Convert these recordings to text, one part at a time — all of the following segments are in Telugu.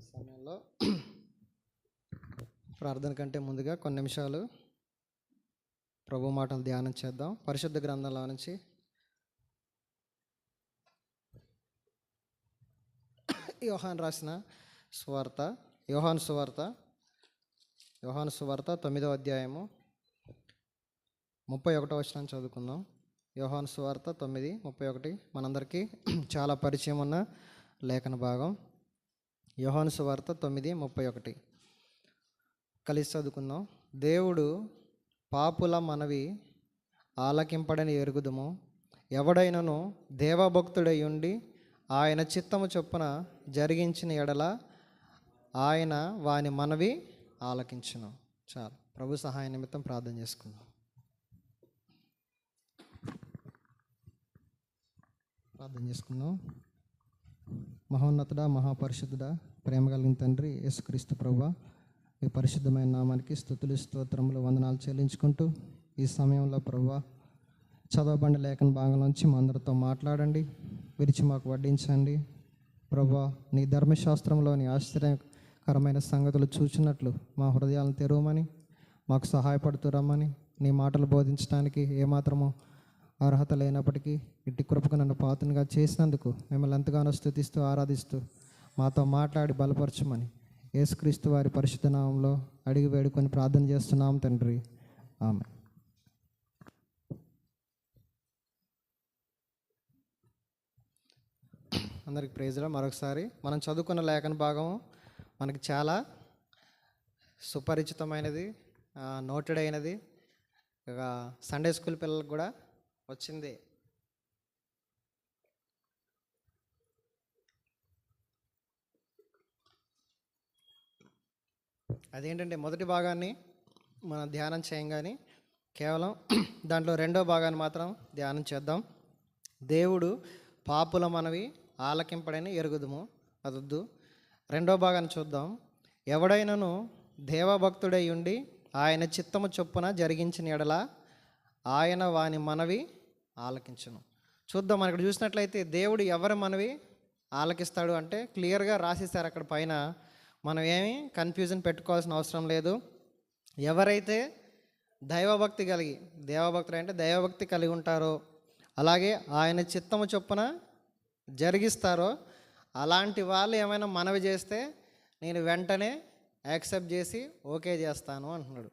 సమయంలో ప్రార్థన కంటే ముందుగా కొన్ని నిమిషాలు ప్రభు మాటలు ధ్యానం చేద్దాం. పరిశుద్ధ గ్రంథంలో నుంచి యోహాన్ రాసిన సువార్త యోహాన్ సువార్త యోహాన్ సువార్త తొమ్మిదో అధ్యాయము ముప్పై ఒకటో వచ్చిన చదువుకుందాం. యోహాన్ సువార్త తొమ్మిది ముప్పై ఒకటి. మనందరికీ చాలా పరిచయం ఉన్న లేఖన భాగం. యోహాను సువార్త తొమ్మిది ముప్పై ఒకటి. కలిసి చదువుకుందాం. దేవుడు పాపుల మనవి ఆలకింపడని ఎరుగుదుము. ఎవడైనను దేవభక్తుడై ఉండి ఆయన చిత్తము చొప్పున జరిగించిన ఎడల ఆయన వాని మనవి ఆలకించును. చాలు. ప్రభు సహాయ నిమిత్తం ప్రార్థన చేసుకుందాం. ప్రార్థన చేసుకుందాం. మహోన్నతుడా మహాపరిషుద్ధుడా ప్రేమ కలిగిన తండ్రి యేసుక్రీస్తు ప్రభు మీ పరిశుద్ధమైన నామానికి స్థుతులు స్తోత్రములు వందనాలు చెల్లించుకుంటూ ఈ సమయంలో ప్రభు చదవబండి లేఖన భాగంలోంచి మా అందరితో మాట్లాడండి విరిచి మాకు వడ్డించండి. ప్రభా నీ ధర్మశాస్త్రంలోని ఆశ్చర్యకరమైన సంగతులు చూచినట్లు మా హృదయాలను తెరవమని మాకు సహాయపడుతూ రమ్మని నీ మాటలు బోధించడానికి ఏమాత్రమో అర్హత లేనప్పటికీ ఇట్టి కృపకు నన్ను పాత్రగా చేసినందుకు మిమ్మల్ని ఎంతగానో స్థుతిస్తూ ఆరాధిస్తూ మాతో మాట్లాడి బలపరచమని యేసుక్రీస్తు వారి పరిశుద్ధ నామంలో అడిగి వేడుకొని ప్రార్థన చేస్తున్నాం తండ్రి. ఆమె అందరికి ప్రేజ్లో మరొకసారి మనం చదువుకున్న లేఖన భాగం మనకి చాలా సుపరిచితమైనది నోటెడ్ అయినది. సండే స్కూల్ పిల్లలకు కూడా వచ్చింది. అదేంటంటే మొదటి భాగాన్ని మనం ధ్యానం చేయంగానే కేవలం దాంట్లో రెండో భాగాన్ని మాత్రం ధ్యానం చేద్దాం. దేవుడు పాపుల మనవి ఆలకింపడని ఎరుగుదుము అదొద్దు. రెండో భాగాన్ని చూద్దాం. ఎవడైనను దేవభక్తుడై ఉండి ఆయన చిత్తము చొప్పున జరిగించిన ఎడల ఆయన వాని మనవి ఆలకించును. చూద్దాం మనం ఇక్కడ చూసినట్లయితే దేవుడు ఎవరి మనవి ఆలకిస్తాడు అంటే క్లియర్గా రాసేసారు అక్కడ పైన. మనం ఏమి కన్ఫ్యూజన్ పెట్టుకోవాల్సిన అవసరం లేదు. ఎవరైతే దైవభక్తి కలిగి దేవభక్తులు అంటే దైవభక్తి కలిగి ఉంటారో అలాగే ఆయన చిత్తము చొప్పున జరిగిస్తారో అలాంటి వాళ్ళు ఏమైనా మనవి చేస్తే నేను వెంటనే యాక్సెప్ట్ చేసి ఓకే చేస్తాను అంటున్నాడు.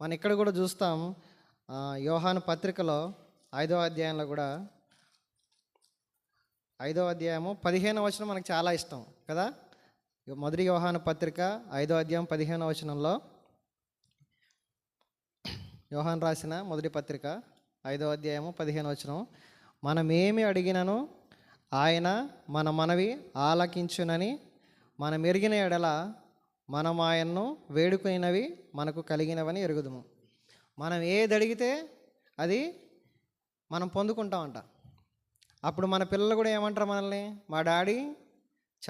మనం ఇక్కడ కూడా చూస్తాం ఆ, యోహాను పత్రికలో ఐదో అధ్యాయంలో కూడా ఐదో అధ్యాయము పదిహేను వచనం మనకు చాలా ఇష్టం కదా? మొదటి వ్యవహాన పత్రిక ఐదో అధ్యాయం పదిహేను వచనంలో యోహాన్ రాసిన మొదటి పత్రిక ఐదో అధ్యాయము పదిహేను వచనం. మనం ఏమి అడిగినను ఆయన మన మనవి ఆలకించునని మనం ఎరిగిన ఎడల మనం ఆయన్ను వేడుకునినవి మనకు కలిగినవని ఎరుగుదుము. మనం ఏది అడిగితే అది మనం పొందుకుంటామంట. అప్పుడు మన పిల్లలు కూడా ఏమంటారు మనల్ని? మా డాడీ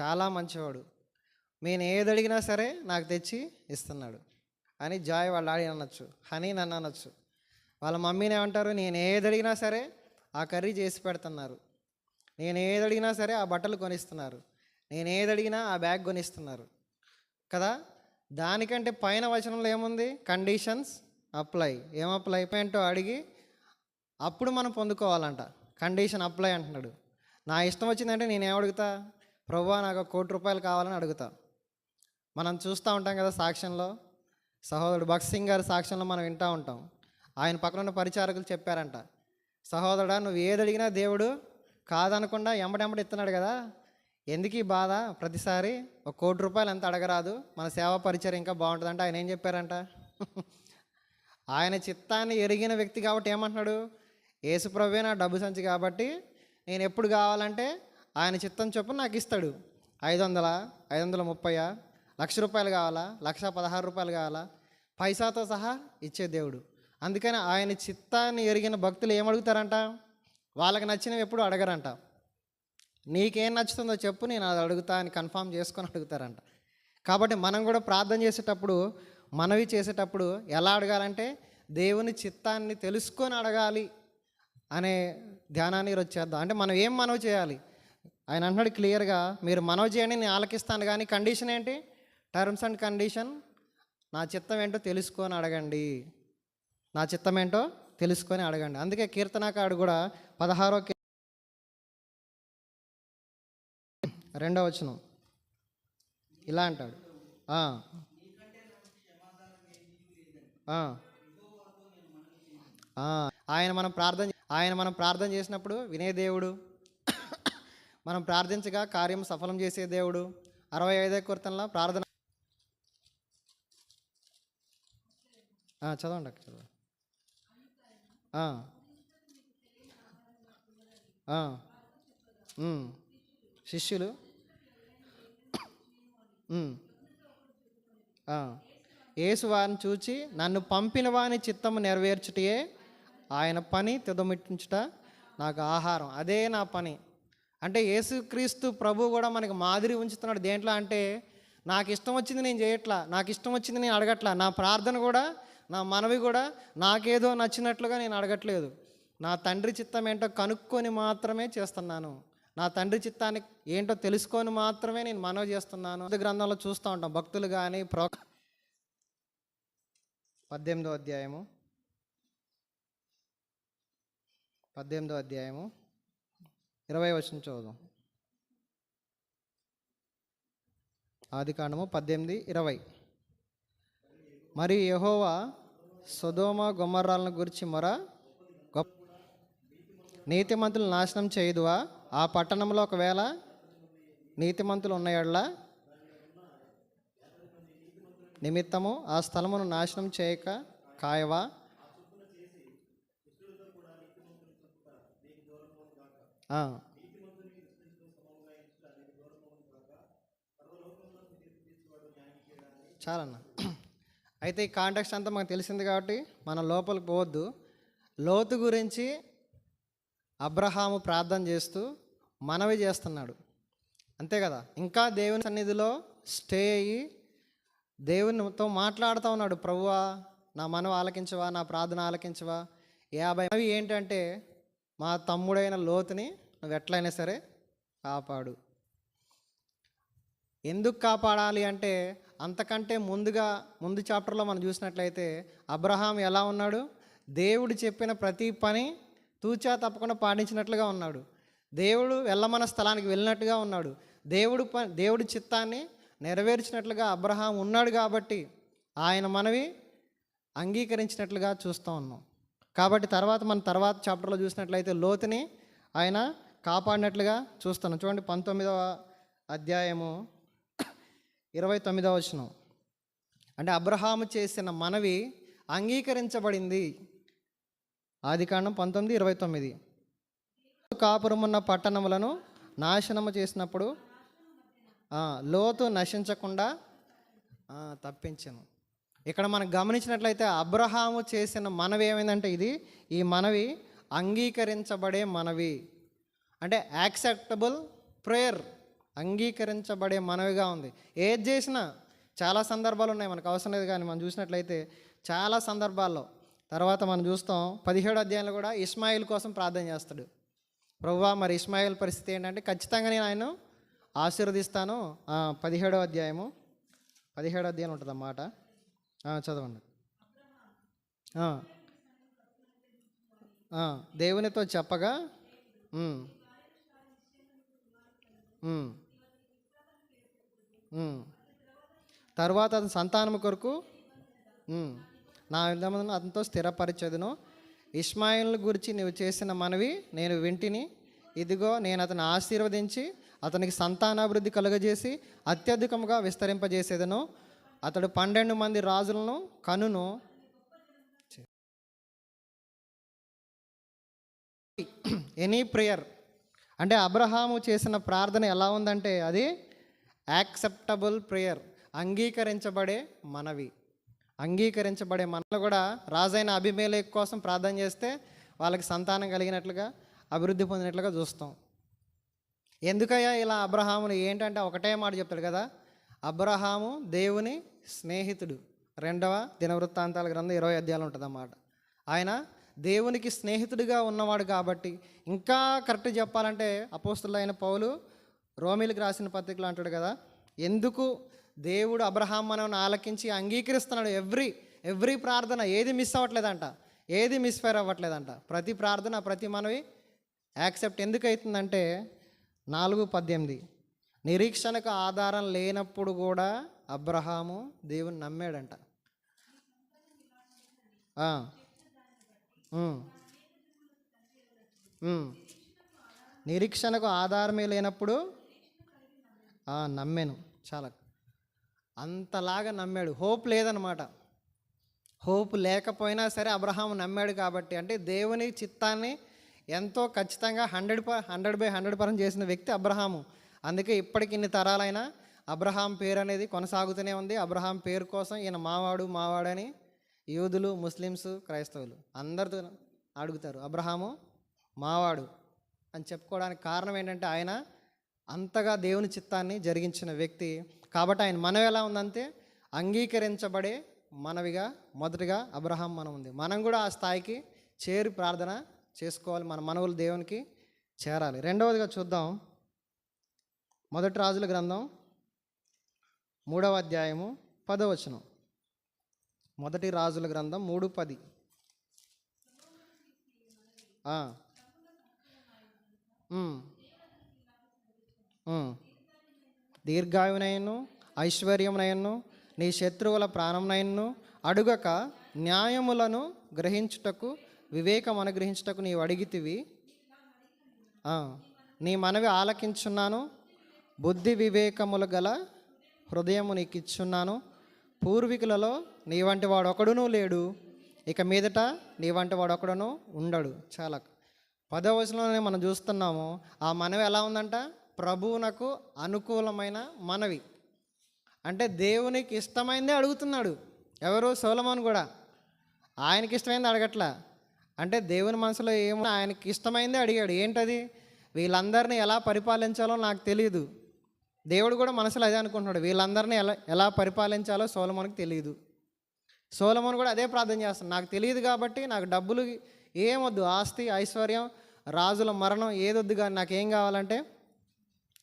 చాలా మంచివాడు. నేను ఏది అడిగినా సరే నాకు తెచ్చి ఇస్తున్నాడు. అని జాయ్ వాళ్ళ డాడీ అనొచ్చు హనీ నన్ను అనొచ్చు. వాళ్ళ మమ్మీని ఏమంటారు? నేను ఏది అడిగినా సరే ఆ కర్రీ చేసి పెడుతున్నారు. నేను ఏది అడిగినా సరే ఆ బట్టలు కొనిస్తున్నారు. నేను ఏది అడిగినా ఆ బ్యాగ్ కొనిస్తున్నారు. కదా? దానికంటే పైన వచనంలో ఏముంది? Conditions apply. ఏం అప్లై? ఏంటో అడిగి అప్పుడు మనం పొందుకోవాలంట. కండిషన్ అప్లై అంటున్నాడు. నా ఇష్టం వచ్చిందంటే నేను ఏమడుగుతా? అడుగుతా ప్రభా నాకు కోటి రూపాయలు కావాలని అడుగుతా. మనం చూస్తూ ఉంటాం కదా సాక్ష్యంలో. సహోదరుడు భగత్ సింగ్ గారి సాక్ష్యంలో మనం వింటూ ఉంటాం. ఆయన పక్కన ఉన్న పరిచారకులు చెప్పారంట. సహోదరుడా నువ్వు ఏది అడిగినా దేవుడు కాదనకుండా ఎంబడెంబడి ఇస్తున్నాడు కదా. ఎందుకు ఈ బాధ? ప్రతిసారి ఒక కోటి రూపాయలు ఎంత అడగరాదు. మన సేవా పరిచయం ఇంకా బాగుంటుందంటే. ఆయన ఏం చెప్పారంట? ఆయన చిత్తాన్ని ఎరిగిన వ్యక్తి కాబట్టి ఏమంటున్నాడు? యేసుప్రభే నా డబ్బు సంచి కాబట్టి నేను ఎప్పుడు కావాలంటే ఆయన చిత్తం చొప్పున నాకు ఇస్తాడు. ఐదు వందల? ఐదు వందల ముప్పయా? లక్ష రూపాయలు కావాలా? లక్ష పదహారు రూపాయలు కావాలా? పైసాతో సహా ఇచ్చే దేవుడు. అందుకని ఆయన చిత్తాన్ని ఎరిగిన భక్తులు ఏమడుగుతారంట? వాళ్ళకి నచ్చినవి ఎప్పుడు అడగరంట. నీకేం నచ్చుతుందో చెప్పు నేను అది అడుగుతా అని కన్ఫామ్ చేసుకొని అడుగుతారంట. కాబట్టి మనం కూడా ప్రార్థన చేసేటప్పుడు మనవి చేసేటప్పుడు ఎలా అడగాలంటే దేవుని చిత్తాన్ని తెలుసుకొని అడగాలి అనే ధ్యానాన్ని ఈరోజు చేద్దాం. అంటే మనం ఏం మనవి చేయాలి? ఆయన అంటున్నాడు క్లియర్గా మీరు మనవి చేయండి నేను ఆలకిస్తాను. కానీ కండిషన్ ఏంటి? టర్మ్స్ అండ్ కండిషన్ నా చిత్తం ఏంటో తెలుసుకొని అడగండి. నా చిత్తం ఏంటో తెలుసుకొని అడగండి. అందుకే కీర్తనాకాడు కూడా పదహారో రెండవ రెండో వచనం. ఇలా అంటాడు. ఆ. ఆయన మనం ప్రార్థన ఆయన మనం ప్రార్థన చేసినప్పుడు వినే దేవుడు. మనం ప్రార్థించగా కార్యం సఫలం చేసే దేవుడు. అరవై ఐదో కీర్తనలో ప్రార్థన చదవండి అక్క చదవండి. శిష్యులు. యేసు వారిని చూచి నన్ను పంపిన వాని చిత్తము నెరవేర్చుటయే ఆయన పని తిదమిట్టించుట నాకు ఆహారం. అదే నా పని. అంటే యేసుక్రీస్తు ప్రభు కూడా మనకి మాదిరి ఉంచుతున్నాడు. దేంట్లో అంటే నాకు ఇష్టం వచ్చింది నేను చేయట్లా నాకు ఇష్టం వచ్చింది నేను అడగట్లా నా ప్రార్థన కూడా నా మనవి కూడా నాకేదో నచ్చినట్లుగా నేను అడగట్లేదు. నా తండ్రి చిత్తం ఏంటో కనుక్కొని మాత్రమే చేస్తున్నాను. నా తండ్రి చిత్తాన్ని ఏంటో తెలుసుకొని మాత్రమే నేను మనవి చేస్తున్నాను. గ్రంథంలో చూస్తూ ఉంటాం. భక్తులు కానీ ప్రో పద్దెనిమిదో అధ్యాయము. పద్దెనిమిదో అధ్యాయము. ఇరవై వచ్చిన చదువుదాం. ఆది కాండము పద్దెనిమిది ఇరవై. మరి యహోవా సొదోమ గుమ్మరాలను గురించి మొర గొప్ప నీతిమంతులు నాశనం చేయదువా? ఆ పట్టణంలో ఒకవేళ నీతిమంతులు ఉన్నాయడ్ల నిమిత్తము ఆ స్థలమును నాశనం చేయక కాయవా? చాలన్నా. అయితే ఈ కాంటాక్ట్స్ అంతా మనకు తెలిసింది కాబట్టి మన లోపలికి పోవద్దు. లోతు గురించి అబ్రహాము ప్రార్థన చేస్తూ మనవి చేస్తున్నాడు. అంతే కదా? ఇంకా దేవుని సన్నిధిలో స్టే అయ్యి దేవునితో మాట్లాడుతూ ఉన్నాడు. ప్రభువా నా మనవి ఆలకించవా? నా ప్రార్థన ఆలకించవా? యాభై అవి ఏంటంటే మా తమ్ముడైన లోతుని నువ్వు ఎట్లయినా సరే కాపాడు. ఎందుకు కాపాడాలి అంటే అంతకంటే ముందుగా ముందు చాప్టర్లో మనం చూసినట్లయితే అబ్రహాం ఎలా ఉన్నాడు? దేవుడు చెప్పిన ప్రతి పని తూచా తప్పకుండా పాటించినట్లుగా ఉన్నాడు. దేవుడు వెళ్ళమన్న స్థలానికి వెళ్ళినట్టుగా ఉన్నాడు. దేవుడు ప దేవుడి చిత్తాన్ని నెరవేర్చినట్లుగా అబ్రహాం ఉన్నాడు కాబట్టి ఆయన మనవి అంగీకరించినట్లుగా చూస్తూ ఉన్నాం. కాబట్టి తర్వాత మన తర్వాత చాప్టర్లో చూసినట్లయితే లోతుని ఆయన కాపాడినట్లుగా చూస్తున్నాం. చూడండి పంతొమ్మిదవ అధ్యాయము. ఇరవై తొమ్మిదవ వచనం. అంటే అబ్రహాము చేసిన మనవి అంగీకరించబడింది. ఆది కాండం పంతొమ్మిది ఇరవై తొమ్మిది. కాపురమున్న పట్టణములను నాశనము చేసినప్పుడు లోతు నశించకుండా తప్పించను. ఇక్కడ మనం గమనించినట్లయితే అబ్రహాము చేసిన మనవి ఏమైందంటే ఇది ఈ మనవి అంగీకరించబడే మనవి. అంటే యాక్సెప్టబుల్ ప్రేయర్. అంగీకరించబడే మనవిగా ఉంది. ఏది చేసినా చాలా సందర్భాలు ఉన్నాయి. మనకు అవసరం లేదు కానీ మనం చూసినట్లయితే చాలా సందర్భాల్లో. తర్వాత మనం చూస్తాం పదిహేడు అధ్యాయంలో కూడా ఇస్మాయిల్ కోసం ప్రార్థన చేస్తాడు. ప్రభువా మరి ఇస్మాయిల్ పరిస్థితి ఏంటంటే ఖచ్చితంగా నేను ఆయన ఆశీర్వదిస్తాను. పదిహేడో అధ్యాయము. పదిహేడో అధ్యాయం ఉంటుంది అన్నమాట చదవండి. దేవునితో చెప్పగా తర్వాత అతని సంతానం కొరకు నా విధమును అతనితో స్థిరపరిచదును. ఇస్మాయిల్ గురించి నువ్వు చేసిన మనవి నేను వింటిని. ఇదిగో నేను అతను ఆశీర్వదించి అతనికి సంతానాభివృద్ధి కలుగజేసి అత్యధికముగా విస్తరింపజేసేదను. అతడు పన్నెండు మంది రాజులను కనును. ఎనీ ప్రేయర్ అంటే అబ్రహాము చేసిన ప్రార్థన ఎలా ఉందంటే అది యాక్సెప్టబుల్ ప్రేయర్ అంగీకరించబడే మనవి. అంగీకరించబడే మనలు కూడా రాజైన అభిమేలేక్ కోసం ప్రార్థన చేస్తే వాళ్ళకి సంతానం కలిగినట్లుగా అభివృద్ధి పొందినట్లుగా చూస్తాం. ఎందుకయ్యా ఇలా అబ్రహాములు ఏంటంటే ఒకటే మాట చెప్తాడు కదా అబ్రహాము దేవుని స్నేహితుడు. రెండవ దినవృత్తాంతాల గ్రంథం ఇరవై అధ్యాయాలు ఉంటుందన్నమాట. ఆయన దేవునికి స్నేహితుడిగా ఉన్నవాడు కాబట్టి ఇంకా కరెక్ట్ చెప్పాలంటే అపోస్తులైన పౌలు రోమిలకు రాసిన పత్రికలు అంటాడు కదా ఎందుకు దేవుడు అబ్రహాం మనం ఆలకించి అంగీకరిస్తున్నాడు? ఎవ్రీ ఎవ్రీ ప్రార్థన ఏది మిస్ అవ్వట్లేదంట ఏది మిస్ఫైర్ అవ్వట్లేదంట. ప్రతి ప్రార్థన ప్రతి మనవి యాక్సెప్ట్ ఎందుకు అవుతుందంటే నాలుగు పద్దెనిమిది. నిరీక్షణకు ఆధారం లేనప్పుడు కూడా అబ్రహాము దేవుని నమ్మాడంట. నిరీక్షణకు ఆధారమే లేనప్పుడు నమ్మాను. చాలా. అంతలాగా నమ్మాడు. హోప్ లేదనమాట హోప్ లేకపోయినా సరే అబ్రహాం నమ్మాడు కాబట్టి అంటే దేవుని చిత్తాన్ని ఎంతో ఖచ్చితంగా హండ్రెడ్ ప హండ్రెడ్ బై హండ్రెడ్ పరం చేసిన వ్యక్తి అబ్రహాము. అందుకే ఇప్పటికి ఇన్ని తరాలైనా అబ్రహాం పేరు అనేది కొనసాగుతూనే ఉంది. అబ్రహాం పేరు కోసం ఈయన మావాడు మావాడని యూదులు ముస్లిమ్స్ క్రైస్తవులు అందరితో అడుగుతారు అబ్రహాము మావాడు అని చెప్పుకోవడానికి కారణం ఏంటంటే ఆయన అంతగా దేవుని చిత్తాన్ని జరిగించిన వ్యక్తి. కాబట్టి ఆయన మనం ఎలా ఉందంటే అంగీకరించబడే మనవిగా మొదటిగా అబ్రహాం మనం ఉంది. మనం కూడా ఆ స్థాయికి చేరి ప్రార్థన చేసుకోవాలి. మన మనవులు దేవునికి చేరాలి. రెండవదిగా చూద్దాం. మొదటి రాజుల గ్రంథం మూడవ అధ్యాయము పదవచనం మొదటి రాజుల గ్రంథం మూడు పది. ఆ. ఉమ్. దీర్ఘాయునయను ఐశ్వర్యమునయను నీ శత్రువుల ప్రాణంనయను అడుగక న్యాయములను గ్రహించుటకు వివేకం అనుగ్రహించుటకు నీవు అడిగితివి. నీ మనవి ఆలకించున్నాను. బుద్ధి వివేకములు గల హృదయము నీకు ఇచ్చున్నాను పూర్వీకులలో నీ వంటి వాడు ఒకడునూ లేడు. ఇక మీదట నీ వంటి వాడు ఒకడును ఉండడు. చాలా. పదవ వయసులోనే మనం చూస్తున్నాము ఆ మనవి ఎలా ఉందంట? ప్రభువునకు అనుకూలమైన మనవి. అంటే దేవునికి ఇష్టమైందే అడుగుతున్నాడు. ఎవరు? సోలమోన్ కూడా. ఆయనకి ఇష్టమైంది అడగట్లా? అంటే దేవుని మనసులో ఏమో ఆయనకి ఇష్టమైందే అడిగాడు. ఏంటది? వీళ్ళందరినీ ఎలా పరిపాలించాలో నాకు తెలియదు దేవుడు కూడా మనసులో అదే అనుకుంటున్నాడు. వీళ్ళందరినీ ఎలా ఎలా పరిపాలించాలో సోలమోన్కి తెలియదు సోలమోన్ కూడా అదే ప్రార్థన చేస్తాను నాకు తెలియదు కాబట్టి నాకు డబ్బులు ఏమొద్దు ఆస్తి ఐశ్వర్యం రాజుల మరణం ఏదొద్దు కానీ నాకేం కావాలంటే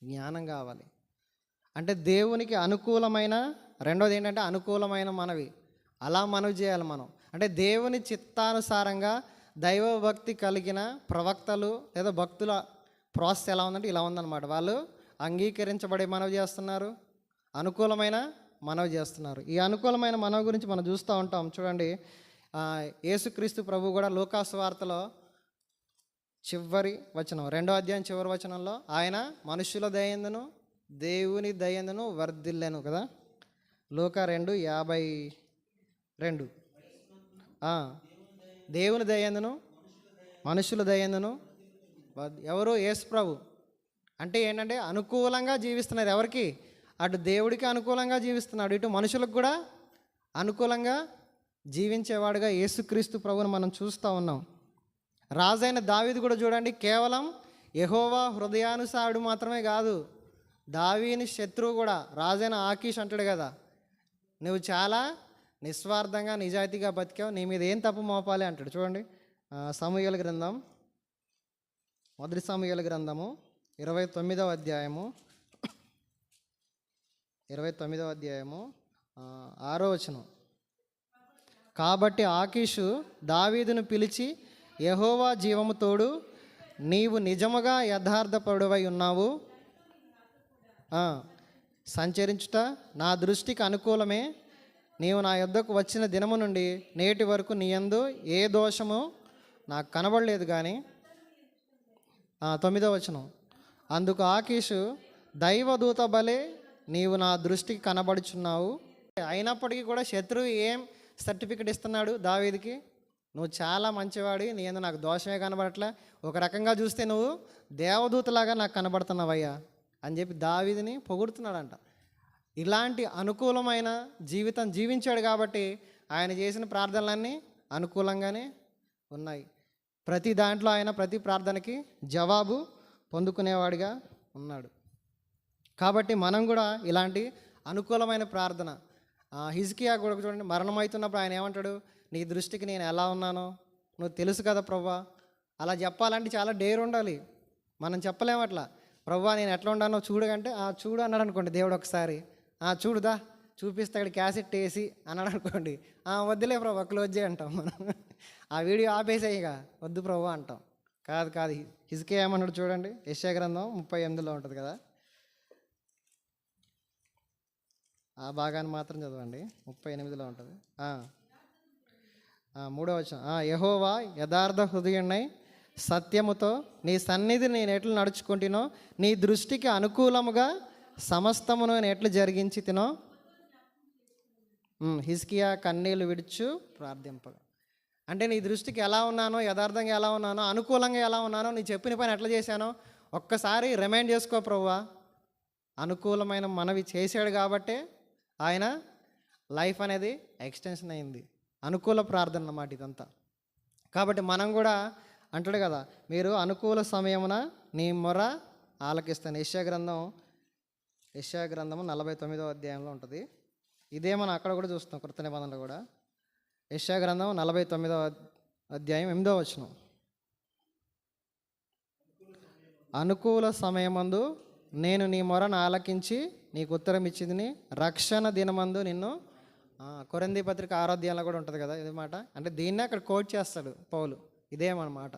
జ్ఞానం కావాలి. అంటే దేవునికి అనుకూలమైన రెండోది ఏంటంటే అనుకూలమైన మనవి. అలా మనవి చేయాలి మనం. అంటే దేవుని చిత్తానుసారంగా దైవభక్తి కలిగిన ప్రవక్తలు లేదా భక్తుల ప్రాసెస్ ఎలా ఉందంటే ఇలా ఉందన్నమాట. వాళ్ళు అంగీకరించబడే మనవి చేస్తున్నారు అనుకూలమైన మనవి చేస్తున్నారు. ఈ అనుకూలమైన మనవి గురించి మనం చూస్తూ ఉంటాం. చూడండి యేసుక్రీస్తు ప్రభు కూడా లోకాసు వార్తలో చివరి వచనం రెండో అధ్యాయం చివరి వచనంలో ఆయన మనుషుల దయందును దేవుని దయందును వర్ధిల్లెను కదా? లోక రెండు యాభై రెండు. దేవుని దయందును మనుషుల దయందును ఎవరు? యేసు ప్రభు. అంటే ఏంటంటే అనుకూలంగా జీవిస్తున్నారు ఎవరికి? అటు దేవుడికి అనుకూలంగా జీవిస్తున్నాడు ఇటు మనుషులకు కూడా అనుకూలంగా జీవించేవాడుగా యేసుక్రీస్తు ప్రభుని మనం చూస్తూ ఉన్నాం. రాజైన దావీదు కూడా చూడండి కేవలం యహోవా హృదయానుసారుడు మాత్రమే కాదు దావీని శత్రువు కూడా రాజైన ఆకీష్ అంటాడు కదా నువ్వు చాలా నిస్వార్థంగా నిజాయితీగా బతికావు నీ మీద ఏం తప్పు మోపాలి? అంటాడు. చూడండి సమూహల గ్రంథం మొదటి సమూహల గ్రంథము ఇరవై తొమ్మిదవ అధ్యాయము ఇరవై తొమ్మిదవ అధ్యాయము ఆరో వచనం. కాబట్టి ఆకీషు దావీదును పిలిచి యహోవా జీవము తోడు నీవు నిజముగా యథార్థపడువై ఉన్నావు. సంచరించుట నా దృష్టికి అనుకూలమే. నీవు నా యొద్దకు వచ్చిన దినము నుండి నేటి వరకు నీ యందు ఏ దోషము నాకు కనబడలేదు కానీ తొమ్మిదో వచనం. అందుకు ఆకీషు దైవదూత బలే నీవు నా దృష్టికి కనబడుచున్నావు. అయినప్పటికీ కూడా శత్రువు ఏం సర్టిఫికెట్ ఇస్తున్నాడు దావీదికి? నువ్వు చాలా మంచివాడి నీ నాకు దోషమే కనబడట్లే. ఒక రకంగా చూస్తే నువ్వు దేవదూతలాగా నాకు కనబడుతున్నావయ్యా అని చెప్పి దావిదిని పొగుడుతున్నాడంట. ఇలాంటి అనుకూలమైన జీవితం జీవించాడు కాబట్టి ఆయన చేసిన ప్రార్థనలన్నీ అనుకూలంగానే ఉన్నాయి. ప్రతి దాంట్లో ఆయన ప్రతి ప్రార్థనకి జవాబు పొందుకునేవాడిగా ఉన్నాడు. కాబట్టి మనం కూడా ఇలాంటి అనుకూలమైన ప్రార్థన. ఆ, హిజ్కియా కూడా చూడండి మరణమవుతున్నప్పుడు ఆయన ఏమంటాడు? నీ దృష్టికి నేను ఎలా ఉన్నానో నువ్వు తెలుసు కదా ప్రభా అలా చెప్పాలంటే చాలా డేర్ ఉండాలి. మనం చెప్పలేము అట్లా. ప్రభా నేను ఎట్లా ఉన్నానో చూడగంటే ఆ చూడు అన్నాడు అనుకోండి దేవుడు ఒకసారి. ఆ చూడుదా చూపిస్తే అక్కడ క్యాసెట్ వేసి అన్నాడు అనుకోండి. ఆ వద్దులే ప్రభా క్లోజ్ చేయి అంటాం మనం. ఆ వీడియో ఆపేసేయిగా వద్దు ప్రభా అంటాం. కాదు కాదు. హిజ్కే ఏమన్నాడు చూడండి. యశ్యా గ్రంథం ముప్పై ఎనిమిదిలో ఉంటుంది కదా. ఆ భాగాన్ని మాత్రం చదవండి. ముప్పై ఎనిమిదిలో ఉంటుంది. మూడో వచ్చిన యహోవా యథార్థ హృదయున్నై సత్యముతో నీ సన్నిధి నేను ఎట్లు నడుచుకుంటునో నీ దృష్టికి అనుకూలముగా సమస్తమును నేను ఎట్లు జరిగించి తినో హిస్కియా కన్నీళ్ళు విడుచు ప్రార్థింపగా. అంటే నీ దృష్టికి ఎలా ఉన్నానో యథార్థంగా ఎలా ఉన్నానో అనుకూలంగా ఎలా ఉన్నానో నీ చెప్పిన పని ఎట్లా చేశానో ఒక్కసారి రిమైండ్ చేసుకో ప్రవ్వా. అనుకూలమైన మనవి చేశాడు కాబట్టే ఆయన లైఫ్ అనేది ఎక్స్టెన్షన్ అయింది. అనుకూల ప్రార్థన అన్నమాట ఇదంతా. కాబట్టి మనం కూడా అంటాడు కదా మీరు అనుకూల సమయమున నీ మొర ఆలకిస్తాను. యశ్యా గ్రంథం యశ్యా గ్రంథము నలభై తొమ్మిదో అధ్యాయంలో ఉంటుంది. ఇదే మనం అక్కడ కూడా చూస్తాం కృత నిబంధనలు కూడా. యశ్యా గ్రంథం నలభై తొమ్మిదో అధ్యాయం ఎనిమిదో వచనం. అనుకూల సమయమందు నేను నీ మొరను ఆలకించి నీకు ఉత్తరం ఇచ్చింది రక్షణ దినమందు నిన్ను కొరంది పత్రిక ఆరోగ్యాల్లో కూడా ఉంటుంది కదా ఇది మాట? అంటే దీన్నే అక్కడ కోట్ చేస్తాడు పౌలు. ఇదేమన్నమాట.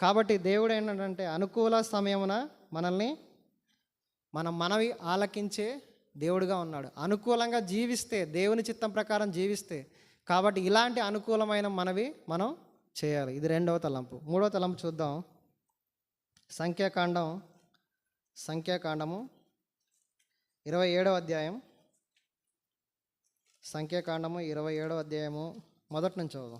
కాబట్టి దేవుడు ఏంటంటే అనుకూల సమయమున మనల్ని మన మనవి ఆలకించే దేవుడుగా ఉన్నాడు. అనుకూలంగా జీవిస్తే దేవుని చిత్తం ప్రకారం జీవిస్తే కాబట్టి ఇలాంటి అనుకూలమైన మనవి మనం చేయాలి. ఇది రెండవ తలంపు. మూడవ తలంపు చూద్దాం. సంఖ్యాకాండం సంఖ్యాకాండము ఇరవై ఏడవ అధ్యాయం. సంఖ్యాకాండము ఇరవై ఏడవ అధ్యాయము మొదటి నుంచి చదువు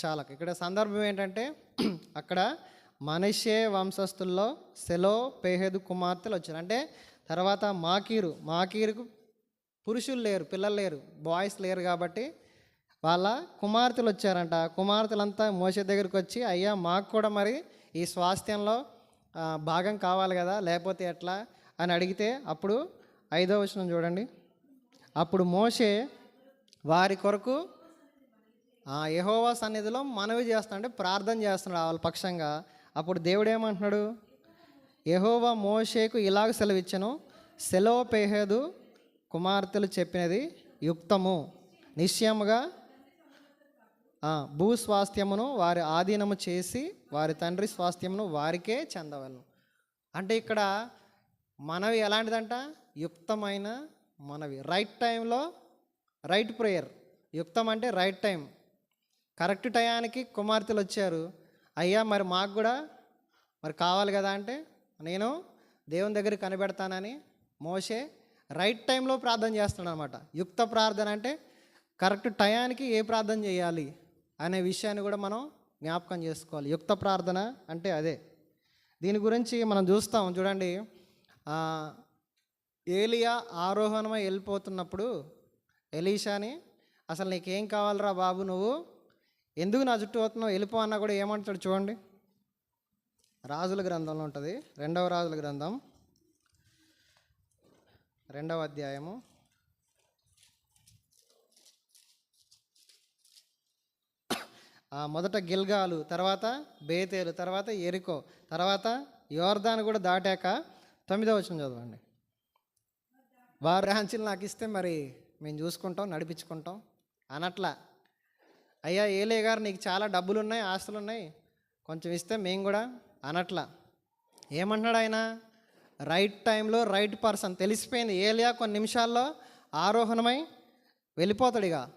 చాలక. ఇక్కడ సందర్భం ఏంటంటే అక్కడ మనిషే వంశస్థుల్లో సెలో పేహెదు కుమార్తెలు వచ్చారు. అంటే తర్వాత మాకీరు మాకీరుకు పురుషులు లేరు పిల్లలు లేరు బాయ్స్ లేరు కాబట్టి వాళ్ళ కుమార్తెలు వచ్చారంట. కుమార్తెలంతా మోసే దగ్గరికి వచ్చి అయ్యా మాకు కూడా మరి ఈ స్వాస్థ్యంలో భాగం కావాలి కదా లేకపోతే ఎట్లా? అని అడిగితే అప్పుడు ఐదో వచనం చూడండి. అప్పుడు మోషే వారి కొరకు ఆ సన్నిధిలో మనవి చేస్తున్నాడు ప్రార్థన చేస్తున్నాడు వాళ్ళ పక్షంగా. అప్పుడు దేవుడు ఏమంటున్నాడు? యహోవా మోషేకు ఇలాగ సెలవిచ్చను. సెలో పేహేదు కుమార్తెలు చెప్పినది యుక్తము. నిశ్చయముగా భూస్వాస్థ్యమును వారి ఆధీనము చేసి వారి తండ్రి స్వాస్థ్యమును వారికే చెందవలను. అంటే ఇక్కడ మనవి ఎలాంటిదంట? యుక్తమైన మనవి. రైట్ టైంలో రైట్ ప్రేయర్. యుక్తం అంటే రైట్ టైం. కరెక్ట్ టయానికి కుమార్తెలు వచ్చారు. అయ్యా మరి మాకు కూడా మరి కావాలి కదా అంటే నేను దేవుని దగ్గర కనిపెడతానని మోసే రైట్ టైంలో ప్రార్థన చేస్తున్నాడు అనమాట యుక్త ప్రార్థన అంటే కరెక్ట్ టయానికి ఏ ప్రార్థన చేయాలి అనే విషయాన్ని కూడా మనం జ్ఞాపకం చేసుకోవాలి. యుక్త ప్రార్థన అంటే అదే. దీని గురించి మనం చూస్తాం. చూడండి. ఏలియా ఆరోహణమై వెళ్ళిపోతున్నప్పుడు ఎలీషాని అసలు నీకేం కావాలరా బాబు నువ్వు? ఎందుకు నా చుట్టూ అవుతున్నావు వెళ్ళిపో అన్నా కూడా ఏమంటాడు చూడండి. రాజుల గ్రంథంలో ఉంటుంది. రెండవ రాజుల గ్రంథం. రెండవ అధ్యాయము. మొదట గిల్గాలు తర్వాత బేతేలు తర్వాత ఎరికో తర్వాత యోర్దాన్ కూడా దాటాక తొమ్మిదవ వచ్చిన చదవండి. వారి బ్రాంచీలు నాకు ఇస్తే మరి మేము చూసుకుంటాం నడిపించుకుంటాం అనట్లా అయ్యా ఏలే గారు నీకు చాలా డబ్బులు ఉన్నాయి ఆస్తులు ఉన్నాయి కొంచెం ఇస్తే మేము కూడా అనట్లా ఏమంటున్నాడు ఆయన? రైట్ టైంలో రైట్ పర్సన్ తెలిసిపోయింది. ఏలియా కొన్ని నిమిషాల్లో ఆరోహణమై వెళ్ళిపోతాడు ఇక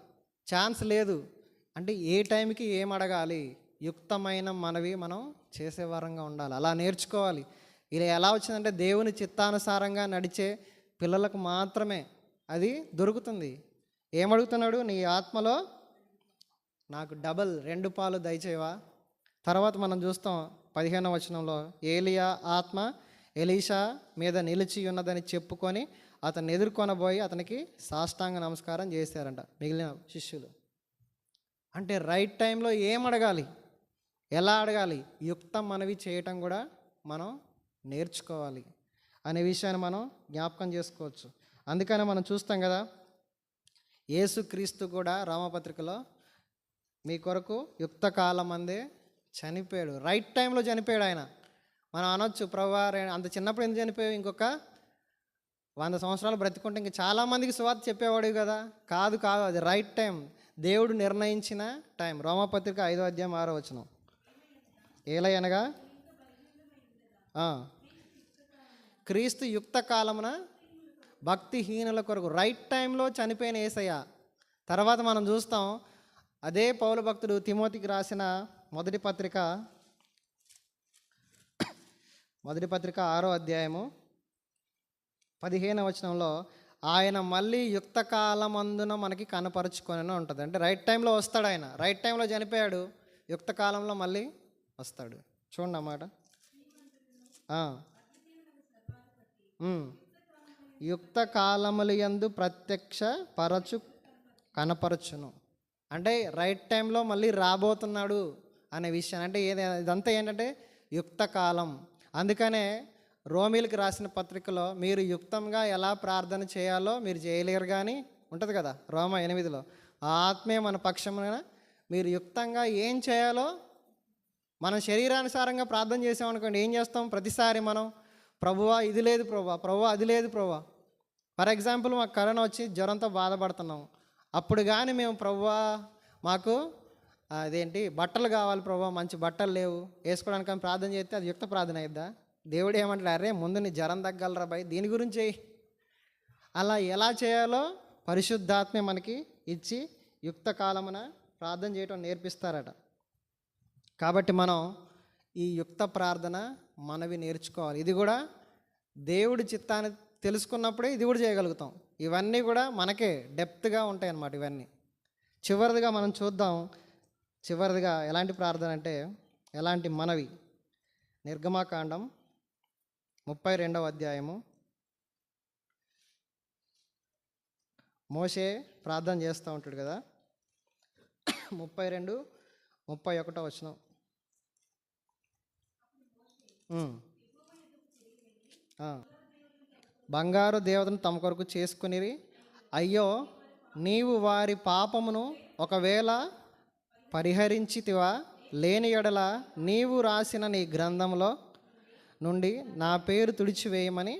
ఛాన్స్ లేదు. అంటే ఏ టైంకి ఏం అడగాలి? యుక్తమైన మనవి మనం చేసే వారంగా ఉండాలి. అలా నేర్చుకోవాలి. ఇలా ఎలా వచ్చిందంటే దేవుని చిత్తానుసారంగా నడిచే పిల్లలకు మాత్రమే అది దొరుకుతుంది. ఏమడుగుతున్నాడు? నీ ఆత్మలో నాకు డబల్ రెండు పాలు దయచేవా తర్వాత మనం చూస్తాం పదిహేనవ వచనంలో ఏలియా ఆత్మ ఎలీషా మీద నిలిచి ఉన్నదని చెప్పుకొని అతన్ని ఎదుర్కొనబోయి అతనికి సాష్టాంగ నమస్కారం చేశారంట మిగిలిన శిష్యులు. అంటే రైట్ టైంలో ఏం అడగాలి? ఎలా అడగాలి? యుక్తం మనవి చేయటం కూడా మనం నేర్చుకోవాలి అనే విషయాన్ని మనం జ్ఞాపకం చేసుకోవచ్చు. అందుకనే మనం చూస్తాం కదా యేసుక్రీస్తు కూడా రామపత్రికలో మీ కొరకు యుక్త కాలం అందే చనిపోయాడు రైట్ టైంలో చనిపోయాడు ఆయన. మనం అనొచ్చు. ప్రభు అంత చిన్నప్పుడు ఎందుకు చనిపోయావు? ఇంకొక వంద సంవత్సరాలు బ్రతికుంటే ఇంక చాలామందికి సువార్త చెప్పేవాడు కదా. కాదు కాదు అది రైట్ టైం దేవుడు నిర్ణయించిన టైం రోమపత్రిక ఐదో అధ్యాయం ఆరో వచనం. ఏలయనగా అనగా? క్రీస్తు యుక్త కాలమున భక్తిహీనుల కొరకు రైట్ టైంలో చనిపోయిన ఏసయ్య. తర్వాత మనం చూస్తాం అదే పౌల భక్తుడు తిమోతికి రాసిన మొదటి పత్రిక మొదటి పత్రిక ఆరో అధ్యాయము పదిహేను వచనంలో ఆయన మళ్ళీ యుక్త కాలమందున మనకి కనపరుచుకొని ఉంటుంది అంటే రైట్ టైంలో వస్తాడు ఆయన. రైట్ టైంలో చనిపోయాడు. యుక్త కాలంలో మళ్ళీ వస్తాడు. చూడండి అన్నమాట యుక్త కాలములు యందు ప్రత్యక్ష పరచు కనపరచును. అంటే రైట్ టైంలో మళ్ళీ రాబోతున్నాడు అనే విషయం అంటే ఏది ఇదంతా ఏంటంటే యుక్త కాలం అందుకనే రోమిలకు రాసిన పత్రికలో మీరు యుక్తంగా ఎలా ప్రార్థన చేయాలో మీరు చేయలేరు కానీ ఉంటుంది కదా రోమ ఎనిమిదిలో. ఆ ఆత్మే మన పక్షమున మీరు యుక్తంగా ఏం చేయాలో మన శరీరానుసారంగా ప్రార్థన చేసామనుకోండి ఏం చేస్తాం? ప్రతిసారి మనం ప్రభువా ఇది లేదు ప్రభువా ప్రభువా అది లేదు ప్రభువా. ఫర్ ఎగ్జాంపుల్ మాకు కరోనా వచ్చి జ్వరంతో బాధపడుతున్నాం అప్పుడు కానీ మేము ప్రభువా మాకు అదేంటి? బట్టలు కావాలి ప్రభావ మంచి బట్టలు లేవు. వేసుకోవడానికి అని ప్రార్థన చేస్తే అది యుక్త ప్రార్థన అయిద్దా? దేవుడు ఏమంటాడు అరే ముందు నీ జ్వరం తగ్గలరా భయ్ దీని గురించి అలా ఎలా చేయాలో పరిశుద్ధాత్మే మనకి ఇచ్చి యుక్త కాలమున ప్రార్థన చేయటం నేర్పిస్తారట. కాబట్టి మనం ఈ యుక్త ప్రార్థన మనవి నేర్చుకోవాలి. ఇది కూడా దేవుడి చిత్తాన్ని తెలుసుకున్నప్పుడే ఇది కూడా చేయగలుగుతాం. ఇవన్నీ కూడా మనకే డెప్త్గా ఉంటాయి అన్నమాట ఇవన్నీ. చివరిదిగా మనం చూద్దాం చివరిదిగా ఎలాంటి ప్రార్థన అంటే ఎలాంటి మనవి? నిర్గమాకాండం ముప్పై రెండవ అధ్యాయము. మోషే ప్రార్థన చేస్తూ ఉంటాడు కదా? ముప్పై రెండు ముప్పై ఒకటో వచ్చిన బంగారు దేవతను తమ కొరకు చేసుకుని అయ్యో నీవు వారి పాపమును ఒకవేళ పరిహరించితివా? లేని ఎడల నీవు రాసిన నీ గ్రంథంలో నుండి నా పేరు తుడిచివేయమని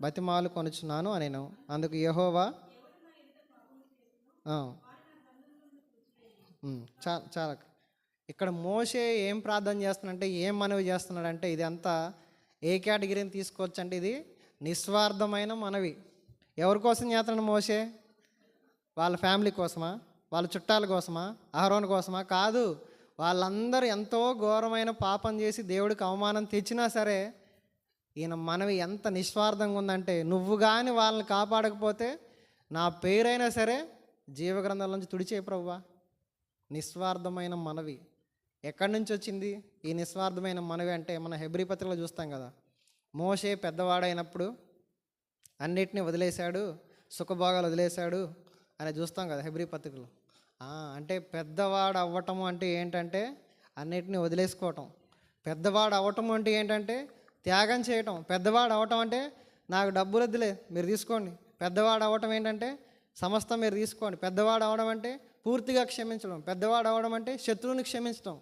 బతిమాలు కొనుచున్నాను అనేను. అందుకు యహోవా చా చాలా. ఇక్కడ మోసే ఏం ప్రార్థన చేస్తున్నాడంటే ఏం మనవి చేస్తున్నాడంటే ఇది అంతా ఏ కేటగిరీని తీసుకోవచ్చు అంటే ఇది నిస్వార్థమైన మనవి. ఎవరి కోసం చేస్తున్నాడు మోసే వాళ్ళ ఫ్యామిలీ కోసమా? వాళ్ళ చుట్టాల కోసమా? ఆహరోన్ కోసమా? కాదు. వాళ్ళందరూ ఎంతో ఘోరమైన పాపం చేసి దేవుడికి అవమానం తెచ్చినా సరే ఈయన మనవి ఎంత నిస్వార్థంగా ఉందంటే నువ్వు కానీ వాళ్ళని కాపాడకపోతే నా పేరైనా సరే జీవగ్రంథాల నుంచి తుడిచే ప్రవ్వా. నిస్వార్థమైన మనవి. ఎక్కడి నుంచి వచ్చింది? ఈ నిస్వార్థమైన మనవి అంటే మన హెబ్రి పత్రికలో చూస్తాం కదా. మోషే పెద్దవాడైనప్పుడు అన్నిటినీ వదిలేశాడు సుఖభోగాలు వదిలేశాడు అని చూస్తాం కదా హెబ్రి పత్రికలో. అంటే పెద్దవాడు అవ్వటం అంటే ఏంటంటే అన్నిటినీ వదిలేసుకోవటం. పెద్దవాడు అవ్వటం అంటే ఏంటంటే త్యాగం చేయటం. పెద్దవాడు అవ్వటం అంటే నాకు డబ్బులు వద్దులే మీరు తీసుకోండి. పెద్దవాడు అవ్వటం ఏంటంటే సమస్తం మీరు తీసుకోండి. పెద్దవాడు అవడం అంటే పూర్తిగా క్షమించడం. పెద్దవాడు అవడం అంటే శత్రువుని క్షమించడం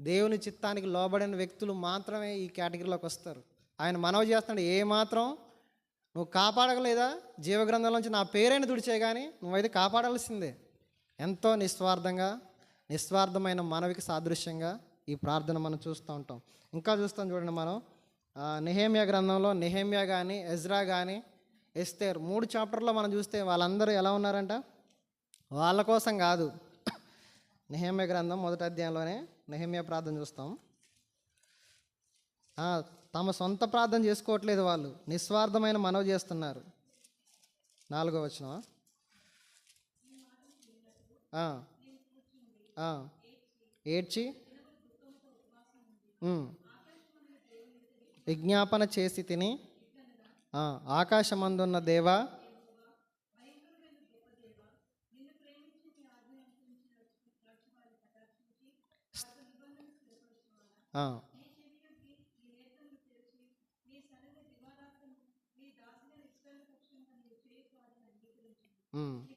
దేవుని చిత్తానికి లోబడిన వ్యక్తులు మాత్రమే ఈ కేటగిరీలోకి వస్తారు. ఆయన మనవి చేస్తున్నాడు ఏ మాత్రం నువ్వు కాపాడగలేదా జీవగ్రంథంలోంచి నా పేరైన తుడిచే కానీ నువ్వైతే కాపాడాల్సిందే. ఎంతో నిస్వార్థంగా నిస్వార్థమైన మనవికి సాదృశ్యంగా ఈ ప్రార్థన మనం చూస్తూ ఉంటాం. ఇంకా చూస్తాం చూడండి మనం. నెహేమియా గ్రంథంలో నెహేమియా కానీ ఎజ్రా కానీ ఎస్తేర్ మూడు చాప్టర్లో మనం చూస్తే వాళ్ళందరూ ఎలా ఉన్నారంట? వాళ్ళ కోసం కాదు. నెహమ్య గ్రంథం మొదటి అధ్యాయంలోనే నెహమ్య ప్రార్థన చూస్తాం. తమ సొంత ప్రార్థన చేసుకోవట్లేదు వాళ్ళు. నిస్వార్థమైన మనవి చేస్తున్నారు. నాలుగో వచ్చిన ఏడ్చి? విజ్ఞాపన చేసి తిని ఆకాశమందున్న దేవా Mm.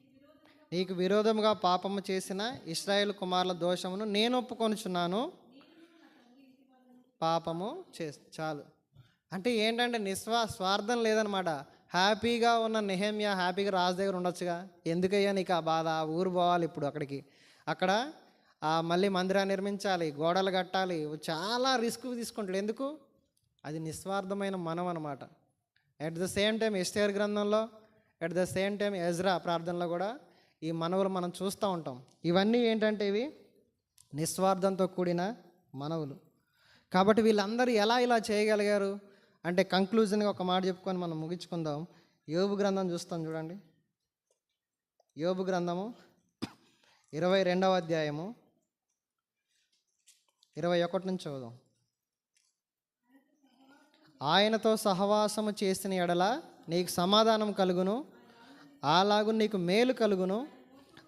నీకు విరోధముగా పాపము చేసిన ఇస్రాయేల్ కుమారుల దోషమును నేను ఒప్పుకొనుచున్నాను. పాపము చే చాలు. అంటే ఏంటంటే నిస్వా స్వార్థం లేదనమాట హ్యాపీగా ఉన్న నెహమ్య హ్యాపీగా రాజు దగ్గర ఉండొచ్చుగా. ఎందుకయ్యా నీకు ఆ బాధ? ఆ ఊరు పోవాలి ఇప్పుడు అక్కడికి. అక్కడ ఆ మళ్ళీ మందిరాన్ని నిర్మించాలి గోడలు కట్టాలి చాలా రిస్క్ తీసుకుంటాడు. ఎందుకు? అది నిస్వార్థమైన మనం అనమాట at the same time Esther గ్రంథంలో at the same time Ezra ప్రార్థనలో కూడా ఈ మనవులు మనం చూస్తూ ఉంటాం. ఇవన్నీ ఏంటంటే ఇవి నిస్వార్థంతో కూడిన మనవులు. కాబట్టి వీళ్ళందరూ ఎలా ఇలా చేయగలిగారు? అంటే కంక్లూజన్గా ఒక మాట చెప్పుకొని మనం ముగించుకుందాం. యోబు గ్రంథం చూస్తాం చూడండి. యోబు గ్రంథము ఇరవై రెండవ అధ్యాయము ఇరవై ఒకటి నుంచి చదువుదాం. ఆయనతో సహవాసము చేసిన ఎడల నీకు సమాధానం కలుగును. అలాగు నీకు మేలు కలుగును.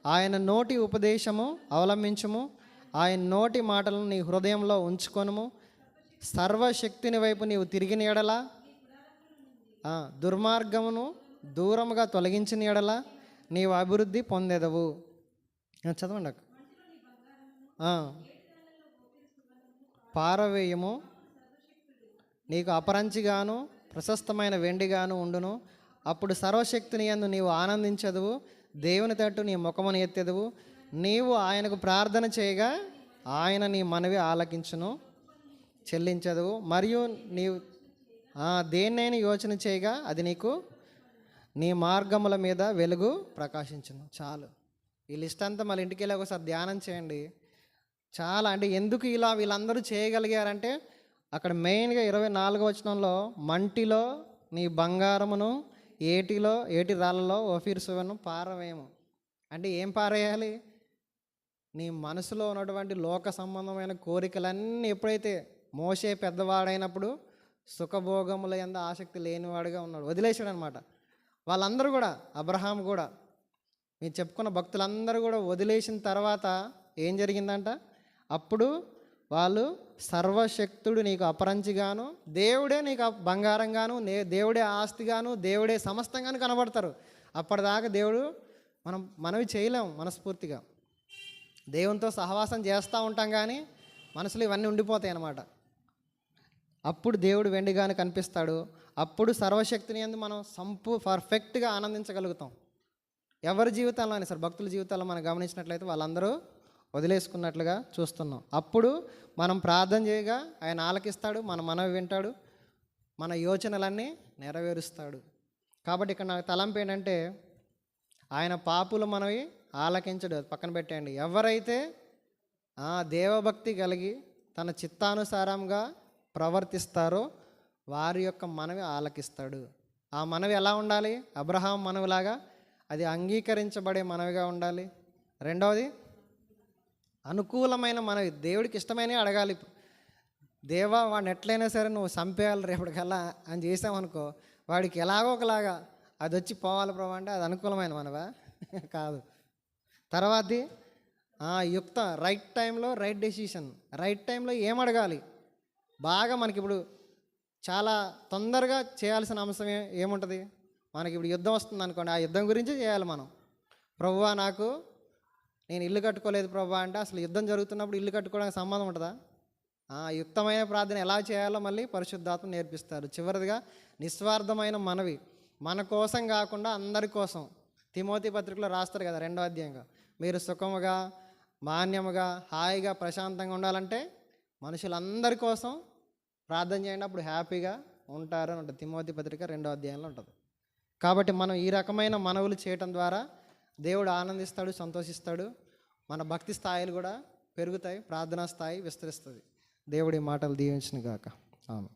ఆయన నోటి ఉపదేశము అవలంబించము. ఆయన నోటి మాటలను నీ హృదయంలో ఉంచుకొనుము. సర్వశక్తిని వైపు నీవు తిరిగిన ఎడల దుర్మార్గమును దూరముగా తొలగించిన ఎడల నీవు అభివృద్ధి పొందెదవు. చదవండి అక్క. పారవేయము. నీకు అపరంచిగాను ప్రశస్తమైన వెండిగాను ఉండును. అప్పుడు సర్వశక్తిని యందు నీవు ఆనందించదువు దేవుని తట్టు నీ ముఖమును ఎత్తెదువు. నీవు ఆయనకు ప్రార్థన చేయగా ఆయన నీ మనవి ఆలకించును చెల్లించదువు. మరియు నీవు దేన్నైనా యోచన చేయగా అది నీకు నీ మార్గముల మీద వెలుగు ప్రకాశించును. చాలు. ఈ లిస్ట్ అంతా మళ్ళీ ఇంటికి వెళ్ళి ఒకసారి ధ్యానం చేయండి. చాలా అంటే ఎందుకు ఇలా వీళ్ళందరూ చేయగలిగారంటే అక్కడ మెయిన్గా ఇరవై నాలుగో వచనంలో మంటిలో నీ బంగారమును ఏటిలో ఏటి రాళ్ళలో ఓఫీర్ శివను పారవేయము. అంటే ఏం పారేయాలి? నీ మనసులో ఉన్నటువంటి లోక సంబంధమైన కోరికలన్నీ ఎప్పుడైతే మోసే పెద్దవాడైనప్పుడు సుఖభోగముల ఎందు ఆసక్తి లేనివాడుగా ఉన్నాడు. వదిలేసాడు అనమాట వాళ్ళందరూ కూడా అబ్రహాం కూడా మీరు చెప్పుకున్న భక్తులందరూ కూడా వదిలేసిన తర్వాత ఏం జరిగిందంట? అప్పుడు వాళ్ళు సర్వశక్తుడు నీకు అపరంచిగాను దేవుడే నీకు బంగారంగాను నే దేవుడే ఆస్తిగాను దేవుడే సమస్తంగాను కనబడతారు. అప్పటిదాకా దేవుడు మనం మనవి చేయలేము మనస్ఫూర్తిగా. దేవునితో సహవాసం చేస్తూ ఉంటాం కానీ మనసులో ఇవన్నీ ఉండిపోతాయి అన్నమాట. అప్పుడు దేవుడు వెండిగానే కనిపిస్తాడు. అప్పుడు సర్వశక్తిని ఎందు మనం సంపూ పర్ఫెక్ట్గా ఆనందించగలుగుతాం. ఎవరి జీవితాల్లో సార్ భక్తుల జీవితాల్లో మనం గమనించినట్లయితే వాళ్ళందరూ వదిలేసుకున్నట్లుగా చూస్తున్నాం. అప్పుడు మనం ప్రార్థన చేయగా ఆయన ఆలకిస్తాడు మన మనవి వింటాడు మన యోచనలన్నీ నెరవేరుస్తాడు. కాబట్టి ఇక్కడ నాకు తలంపు ఏంటంటే ఆయన పాపులు మనవి ఆలకించడు. పక్కన పెట్టేయండి. ఎవరైతే ఆ దేవభక్తి కలిగి తన చిత్తానుసారంగా ప్రవర్తిస్తారో వారి యొక్క మనవి ఆలకిస్తాడు. ఆ మనవి ఎలా ఉండాలి? అబ్రహాం మనవిలాగా అది అంగీకరించబడే మనవిగా ఉండాలి. రెండవది అనుకూలమైన మన దేవుడికి ఇష్టమైన అడగాలి దేవా వాడిని ఎట్లయినా సరే నువ్వు చంపేయాలి రేపటికల్లా అని చేసామనుకో వాడికి ఎలాగో ఒకలాగా అది వచ్చి పోవాలి ప్రభు అంటే అది అనుకూలమైన మనవా? కాదు. తర్వాతది ఆ, యుక్త రైట్ టైంలో రైట్ డెసిషన్. రైట్ టైంలో ఏం అడగాలి? బాగా మనకి ఇప్పుడు చాలా తొందరగా చేయాల్సిన అంశం ఏముంటుంది? మనకి ఇప్పుడు యుద్ధం వస్తుంది అనుకోండి ఆ యుద్ధం గురించి చేయాలి మనం. ప్రభువా నాకు నేను ఇల్లు కట్టుకోలేదు ప్రభా అంటే అసలు యుద్ధం జరుగుతున్నప్పుడు ఇల్లు కట్టుకోవడానికి సంబంధం ఉంటుందా? ఆ యుక్తమైన ప్రార్థన ఎలా చేయాలో మళ్ళీ పరిశుద్ధాత్మ నేర్పిస్తారు. చివరిదిగా నిస్వార్థమైన మనవి. మన కోసం కాకుండా అందరి కోసం. తిమోతి పత్రికలో రాస్తారు కదా రెండో అధ్యాయంగా. మీరు సుఖముగా మాన్యముగా హాయిగా ప్రశాంతంగా ఉండాలంటే మనుషులందరి కోసం ప్రార్థన చేయండి. అప్పుడు హ్యాపీగా ఉంటారు అని ఉంటుంది. తిమోతి పత్రిక రెండో అధ్యాయంలో ఉంటుంది. కాబట్టి మనం ఈ రకమైన మనవులు చేయటం ద్వారా దేవుడు ఆనందిస్తాడు సంతోషిస్తాడు. మన భక్తి స్థాయిలు కూడా పెరుగుతాయి ప్రార్థనా స్థాయి విస్తరిస్తుంది. దేవుడి మాటలు దీవించిన గాక ఆమె